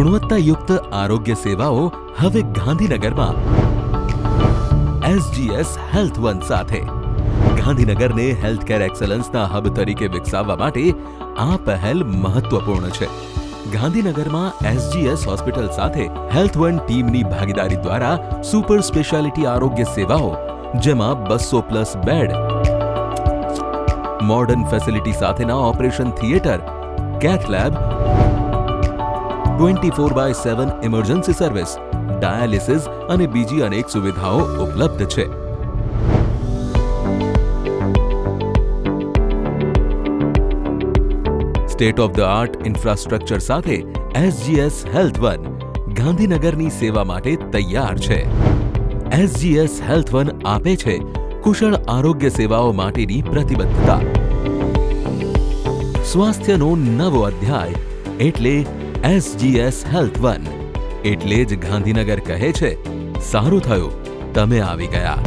ગુણવત્તાયુક્ત આરોગ્ય સેવાઓ હવે ગાંધીનગરમાં. એસજીએસ હેલ્થ વન સાથે. ગાંધીનગરને હેલ્થ કેર એક્સલન્સના હબ તરીકે વિકસાવવા માટે આ પહેલ મહત્વપૂર્ણ છે. ગાંધીનગરમાં એસજીએસ હોસ્પિટલ સાથે હેલ્થ વન ટીમની ભાગીદારી દ્વારા સુપર સ્પેશિયાલિટી આરોગ્ય સેવાઓ, જેમાં બસો પ્લસ બેડ મોડર્ન ફેસિલિટી સાથેના operation theatre, cath lab twenty four by seven emergency service dialysis અને બીજી અનેક સુવિધાઓ ઉપલબ્ધ છે. State of the art infrastructure સાથે એસજીએસ હેલ્થ વન ગાંધીનગરની સેવા માટે તૈયાર છે. એસજીએસ હેલ્થ વન આપે છે કુશળ આરોગ્ય સેવાઓ માટેની પ્રતિબદ્ધતા. સ્વાસ્થ્યનો નવો અધ્યાય એટલે એસજીએસ હેલ્થ વન. એટલે જ ગાંધીનગર કહે છે સારું થયું તમે આવી ગયા.